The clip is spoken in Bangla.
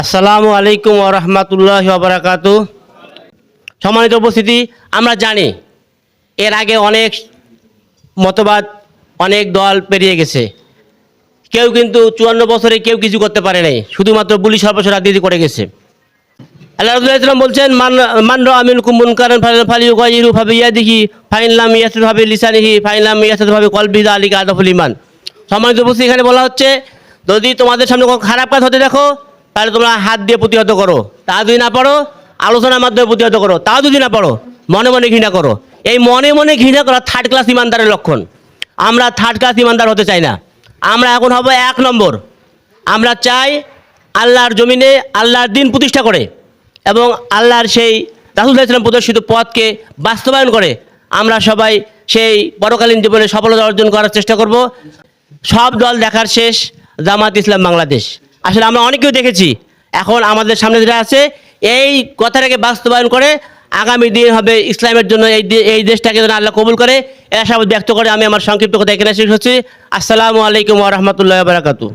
আসসালামু আলাইকুম ওরহমতুল্লাহ বারাকাতু। সম্মানিত উপস্থিতি, আমরা জানি এর আগে অনেক মতবাদ, অনেক দল পেরিয়ে গেছে। কেউ কিন্তু চুয়ান্ন বছরে কেউ কিছু করতে পারে নাই, শুধুমাত্র বুলি সর্বস্ব রাজনীতি করে গেছে। আল্লাহ রবুল্লাহ ইসলাম বলছেন, মান মান আমিন কুমুন কারণ ফালি গাইরু ভাবে ইয়াদিহি ফাইনলাম ইয়াসিদ ভাবে লিসানিহি ফাইনলাম ইয়াসিদ ভাবে কলবিদা আলী আদফুল ইমান সম্মানিত উপস্থিতি, এখানে বলা হচ্ছে, যদি তোমাদের সামনে কোনো খারাপ কাজ হতে দেখো তাহলে তোমরা হাত দিয়ে প্রতিহত করো। তা যদি না পারো, আলোচনার মাধ্যমে প্রতিহত করো। তাও যদি না পারো, মনে মনে ঘৃণা করো। এই মনে মনে ঘৃণা করা থার্ড ক্লাস ইমানদারের লক্ষণ। আমরা থার্ড ক্লাস ইমানদার হতে চাই না। আমরা এখন হব এক নম্বর। আমরা চাই আল্লাহর জমিনে আল্লাহর দিন প্রতিষ্ঠা করে এবং আল্লাহর সেই রাসুল ইসলাম প্রদর্শিত পথকে বাস্তবায়ন করে আমরা সবাই সেই পরকালীন জীবনে সফলতা অর্জন করার চেষ্টা করব। সব দল দেখার শেষ জামাত ইসলাম বাংলাদেশ। আসলে আমরা অনেকেও দেখেছি। এখন আমাদের সামনে যেটা আছে, এই কথাটাকে বাস্তবায়ন করে আগামী দিন হবে ইসলামের জন্য এই এই দেশটাকে যেন আল্লাহ কবুল করে। এর ব্যক্ত করে আমি আমার সংক্ষিপ্ত কথা এখানে শেষ হচ্ছি আসসালামু আলাইকুম রহমতুল্লাহ বারাকাতু